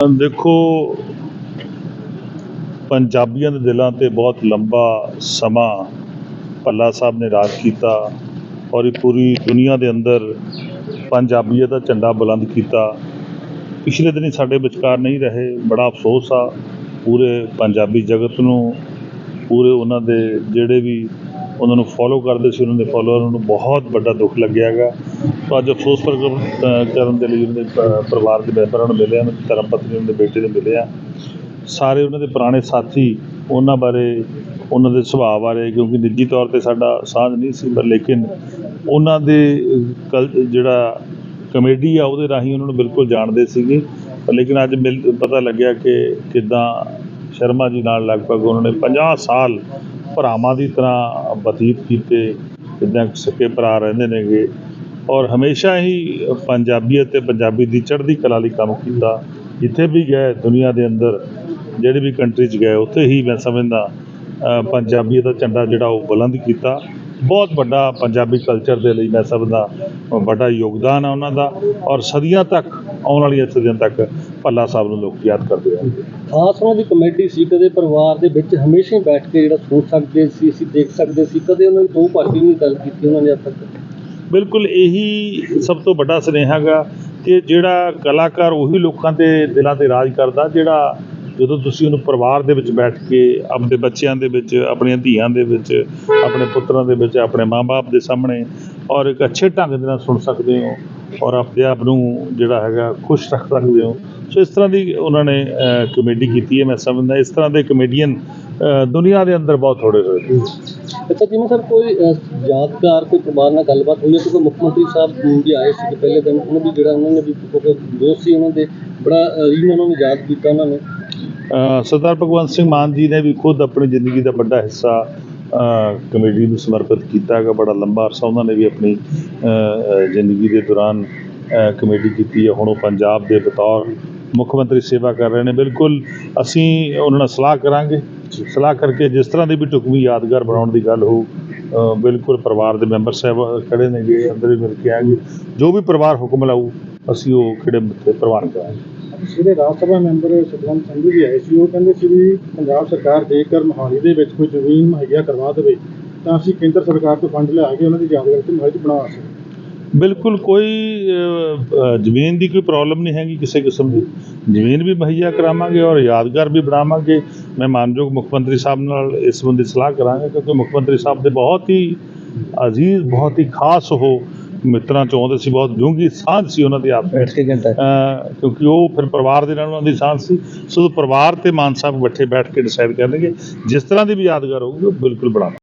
ਦੇਖੋ, ਪੰਜਾਬੀਆਂ ਦੇ ਦਿਲਾਂ ਤੇ ਬਹੁਤ ਲੰਬਾ ਸਮਾਂ ਭੱਲਾ ਸਾਹਿਬ ਨੇ ਰਾਜ ਕੀਤਾ ਔਰ ਇਹ ਪੂਰੀ ਦੁਨੀਆ ਦੇ ਅੰਦਰ ਪੰਜਾਬੀਅਤ ਦਾ ਝੰਡਾ ਬੁਲੰਦ ਕੀਤਾ। ਪਿਛਲੇ ਦਿਨੀ ਸਾਡੇ ਵਿਚਕਾਰ ਨਹੀਂ ਰਹੇ, ਬੜਾ ਅਫਸੋਸ ਆ। ਪੂਰੇ ਪੰਜਾਬੀ ਜਗਤ ਨੂੰ, ਪੂਰੇ ਉਹਨਾਂ ਦੇ ਜਿਹੜੇ ਵੀ ਉਹਨਾਂ ਨੂੰ ਫੋਲੋ ਕਰਦੇ ਸੀ, ਉਹਨਾਂ ਦੇ ਫੋਲੋਅਰਾਂ ਨੂੰ ਬਹੁਤ ਵੱਡਾ ਦੁੱਖ ਲੱਗਿਆ ਹੈਗਾ। ਸੋ ਅੱਜ ਅਫਸੋਸ ਪ੍ਰਗਟ ਕਰਨ ਦੇ ਲਈ ਉਹਨਾਂ ਦੇ ਪਰਿਵਾਰ ਦੇ ਮੈਂਬਰਾਂ ਨੂੰ ਮਿਲਿਆ, ਉਹਨਾਂ ਦੀ ਧਰਮ ਪਤਨੀ ਉਹਨਾਂ ਦੇ ਬੇਟੇ ਨੂੰ ਮਿਲਿਆ। ਸਾਰੇ ਉਹਨਾਂ ਦੇ ਪੁਰਾਣੇ ਸਾਥੀ ਉਹਨਾਂ ਬਾਰੇ, ਉਹਨਾਂ ਦੇ ਸੁਭਾਅ ਬਾਰੇ, ਕਿਉਂਕਿ ਨਿੱਜੀ ਤੌਰ ਤੇ ਸਾਡਾ ਸਾਂਝ ਨਹੀਂ ਸੀ, ਪਰ ਲੇਕਿਨ ਉਹਨਾਂ ਦੇ ਕਲ, ਜਿਹੜਾ ਕਮੇਡੀ ਆ, ਉਹਦੇ ਰਾਹੀਂ ਉਹਨਾਂ ਨੂੰ ਬਿਲਕੁਲ ਜਾਣਦੇ ਸੀਗੇ। ਪਰ ਲੇਕਿਨ ਅੱਜ ਮਿਲ, ਪਤਾ ਲੱਗਿਆ ਕਿ ਕਿਦਾਂ ਸ਼ਰਮਾ ਜੀ ਨਾਲ ਲਗਭਗ ਉਹਨਾਂ ਨੇ 50 ਸਾਲ ਭਰਾਵਾਂ ਦੀ ਤਰ੍ਹਾਂ ਬਤੀਤ ਕੀਤੇ ਜਿੱਦਾਂ ਸਕੇ ਭਰਾ ਰਹਿੰਦੇ ਨੇਗੇ। ਔਰ ਹਮੇਸ਼ਾ ਹੀ ਪੰਜਾਬੀਅਤ ਤੇ ਪੰਜਾਬੀ ਦੀ ਚੜ੍ਹਦੀ ਕਲਾ ਲਈ ਕੰਮ ਕੀਤਾ। ਜਿੱਥੇ ਵੀ ਗਏ ਦੁਨੀਆ ਦੇ ਅੰਦਰ, ਜਿਹੜੇ ਵੀ ਕੰਟਰੀ 'ਚ ਗਏ, ਉੱਥੇ ਹੀ ਮੈਂ ਸਮਝਦਾ ਪੰਜਾਬੀਅਤ ਦਾ ਝੰਡਾ ਜਿਹੜਾ ਉਹ ਬੁਲੰਦ ਕੀਤਾ। ਬਹੁਤ ਵੱਡਾ ਪੰਜਾਬੀ ਕਲਚਰ ਦੇ ਲਈ ਮੈਂ ਸਮਝਦਾ, ਵੱਡਾ ਯੋਗਦਾਨ ਆ ਉਹਨਾਂ ਦਾ। ਔਰ ਸਦੀਆਂ ਤੱਕ ਆਉਣ ਵਾਲੀਆਂ ਸਦੀਆਂ ਤੱਕ ਭੱਲਾ ਸਾਹਿਬ ਨੂੰ ਲੋਕ ਯਾਦ ਕਰਦੇ ਰਹਿਣਗੇ। ਖਾਸ ਉਹਨਾਂ ਦੀ ਕਮੇਟੀ ਸੀ ਕਦੇ ਪਰਿਵਾਰ ਦੇ ਵਿੱਚ ਹਮੇਸ਼ਾ ਹੀ ਬੈਠ ਕੇ ਜਿਹੜਾ ਸੋਚ ਸਕਦੇ ਸੀ ਅਸੀਂ ਦੇਖ ਸਕਦੇ ਸੀ ਕਦੇ ਉਹਨਾਂ ਦੀ ਦੋ ਪਾਰਟੀ ਨਹੀਂ ਗੱਲ ਕੀਤੀ ਉਹਨਾਂ ਨੇ ਅੱਜ ਤੱਕ। ਬਿਲਕੁਲ ਇਹੀ ਸਭ ਤੋਂ ਵੱਡਾ ਸੁਨੇਹਾ ਗਾ ਕਿ ਜਿਹੜਾ ਕਲਾਕਾਰ ਉਹੀ ਲੋਕਾਂ ਦੇ ਦਿਲਾਂ ਤੇ ਰਾਜ ਕਰਦਾ ਜਿਹੜਾ ਜਦੋਂ ਤੁਸੀਂ ਉਹਨੂੰ ਪਰਿਵਾਰ ਦੇ ਵਿੱਚ ਬੈਠ ਕੇ ਆਪਣੇ ਬੱਚਿਆਂ ਦੇ ਵਿੱਚ ਆਪਣੀਆਂ ਧੀਆਂ ਦੇ ਵਿੱਚ ਆਪਣੇ ਪੁੱਤਰਾਂ ਦੇ ਵਿੱਚ ਆਪਣੇ ਮਾਪੇ ਦੇ ਸਾਹਮਣੇ ਔਰ ਇੱਕ ਅੱਛੇ ਢੰਗ ਦੇ ਨਾਲ ਸੁਣ ਸਕਦੇ ਹੋ ਔਰ ਆਪਣੇ ਆਪ ਨੂੰ ਜਿਹੜਾ ਹੈਗਾ ਖੁਸ਼ ਰੱਖ ਸਕਦੇ ਹੋ। ਸੋ ਇਸ ਤਰ੍ਹਾਂ ਦੀ ਉਹਨਾਂ ਨੇ ਕਮੇਡੀ ਕੀਤੀ ਹੈ ਮੈਂ ਸਮਝਦਾ ਇਸ ਤਰ੍ਹਾਂ ਦੇ ਕਮੇਡੀਅਨ ਦੁਨੀਆ ਦੇ ਅੰਦਰ ਬਹੁਤ ਥੋੜੇ ਹੋਏ ਨੇ। ਅੱਛਾ ਜਿਵੇਂ ਸਰ ਕੋਈ ਯਾਦਗਾਰ ਕੋਈ ਪਰਿਵਾਰ ਨਾਲ ਗੱਲਬਾਤ ਹੋਈ ਹੈ? ਕਿਉਂਕਿ ਮੁੱਖ ਮੰਤਰੀ ਸਾਹਿਬ ਵੀ ਆਏ ਸੀ ਪਹਿਲੇ ਦਿਨ ਉਹਨਾਂ ਦੀ ਜਿਹੜਾ ਉਹਨਾਂ ਨੇ ਵੀ ਦੋਸਤ ਸੀ ਉਹਨਾਂ ਦੇ ਬੜਾ ਰੀਨ ਉਹਨਾਂ ਨੂੰ ਯਾਦ ਕੀਤਾ ਉਹਨਾਂ ਨੇ। ਸਰਦਾਰ ਭਗਵੰਤ ਸਿੰਘ ਮਾਨ ਜੀ ਨੇ ਵੀ ਖੁਦ ਆਪਣੀ ਜ਼ਿੰਦਗੀ ਦਾ ਵੱਡਾ ਹਿੱਸਾ ਕਮੇਟੀ ਨੂੰ ਸਮਰਪਿਤ ਕੀਤਾ ਹੈਗਾ, ਬੜਾ ਲੰਬਾ ਅਰਸਾ ਉਹਨਾਂ ਨੇ ਵੀ ਆਪਣੀ ਜ਼ਿੰਦਗੀ ਦੇ ਦੌਰਾਨ ਕਮੇਟੀ ਕੀਤੀ ਹੈ। ਹੁਣ ਉਹ ਪੰਜਾਬ ਦੇ ਬਤੌਰ ਮੁੱਖ ਮੰਤਰੀ ਸੇਵਾ ਕਰ ਰਹੇ ਨੇ। ਬਿਲਕੁਲ ਅਸੀਂ ਉਹਨਾਂ ਨਾਲ ਸਲਾਹ ਕਰਾਂਗੇ। ਸਲਾਹ ਕਰਕੇ ਜਿਸ ਤਰ੍ਹਾਂ ਦੀ ਵੀ ਢੁਕਵੀਂ ਯਾਦਗਾਰ ਬਣਾਉਣ ਦੀ ਗੱਲ ਹੋਊ ਬਿਲਕੁਲ ਪਰਿਵਾਰ ਦੇ ਮੈਂਬਰ ਸਾਹਿਬ ਖੜੇ ਨੇਗੇ, ਅੰਦਰ ਹੀ ਮਿਲ ਕੇ ਆएंगे ਜੋ ਵੀ ਪਰਿਵਾਰ ਹੁਕਮ ਲਾਊ, ਅਸੀਂ ਉਹ ਖੜੇ ਮੱਥੇ ਪ੍ਰਵਾਨ ਕਰਾਂਗੇ। ਜਿਹੜੇ ਰਾਜ ਸਭਾ ਮੈਂਬਰ ਸੁਖਵੰਤ ਸਿੰਘ ਵੀ ਆਏ ਸੀ, ਉਹ ਕਹਿੰਦੇ ਸੀ ਵੀ ਪੰਜਾਬ ਸਰਕਾਰ ਜੇਕਰ ਮੋਹਾਲੀ ਦੇ ਵਿੱਚ ਕੋਈ ਜ਼ਮੀਨ ਮੁਹੱਈਆ ਕਰਵਾ ਦੇਵੇ, ਤਾਂ ਅਸੀਂ ਕੇਂਦਰ ਸਰਕਾਰ ਤੋਂ ਫੰਡ ਲਿਆ ਕੇ ਉਹਨਾਂ ਦੀ ਯਾਦਗਾਰ ਤੇ ਮੁਹੱਈਆ ਬਣਾ ਸਕਦੇ ਬਿਲਕੁਲ ਕੋਈ ਜ਼ਮੀਨ ਦੀ ਕੋਈ ਪ੍ਰੋਬਲਮ ਨਹੀਂ ਹੈਗੀ ਕਿਸੇ ਕਿਸਮ ਦੀ। ਜ਼ਮੀਨ ਵੀ ਮੁਹੱਈਆ ਕਰਾਵਾਂਗੇ ਔਰ ਯਾਦਗਾਰ ਵੀ ਬਣਾਵਾਂਗੇ। ਮੈਂ ਮਾਨਯੋਗ ਮੁੱਖ ਮੰਤਰੀ ਸਾਹਿਬ ਨਾਲ ਇਸ ਸੰਬੰਧੀ ਸਲਾਹ ਕਰਾਂਗਾ, ਕਿਉਂਕਿ ਮੁੱਖ ਮੰਤਰੀ ਸਾਹਿਬ ਦੇ ਬਹੁਤ ਹੀ ਅਜ਼ੀਜ਼, ਬਹੁਤ ਹੀ ਖਾਸ ਉਹ ਮਿੱਤਰਾਂ ਚੋਂ ਆਉਂਦੇ ਸੀ ਬਹੁਤ ਡੂੰਘੀ ਸਾਂਝ ਸੀ ਉਹਨਾਂ ਦੀ ਆਪਸ ਬੈਠ ਕੇ ਘੰਟਾ। ਅ, ਕਿਉਂਕਿ ਉਹ ਫਿਰ ਪਰਿਵਾਰ ਦੇ ਨਾਲ ਉਹਨਾਂ ਦੀ ਸਾਂਝ ਸੀ। ਸੋ ਪਰਿਵਾਰ ਤੇ ਮਾਨ ਸਾਹਿਬ ਇਕੱਠੇ ਬੈਠ ਕੇ ਡਿਸਾਈਡ ਕਰਨਗੇ ਜਿਸ ਤਰ੍ਹਾਂ ਦੀ ਵੀ ਯਾਦਗਾਰ ਹੋਊਗੀ ਉਹ ਬਿਲਕੁਲ ਬਣਾਵਾਂਗੇ।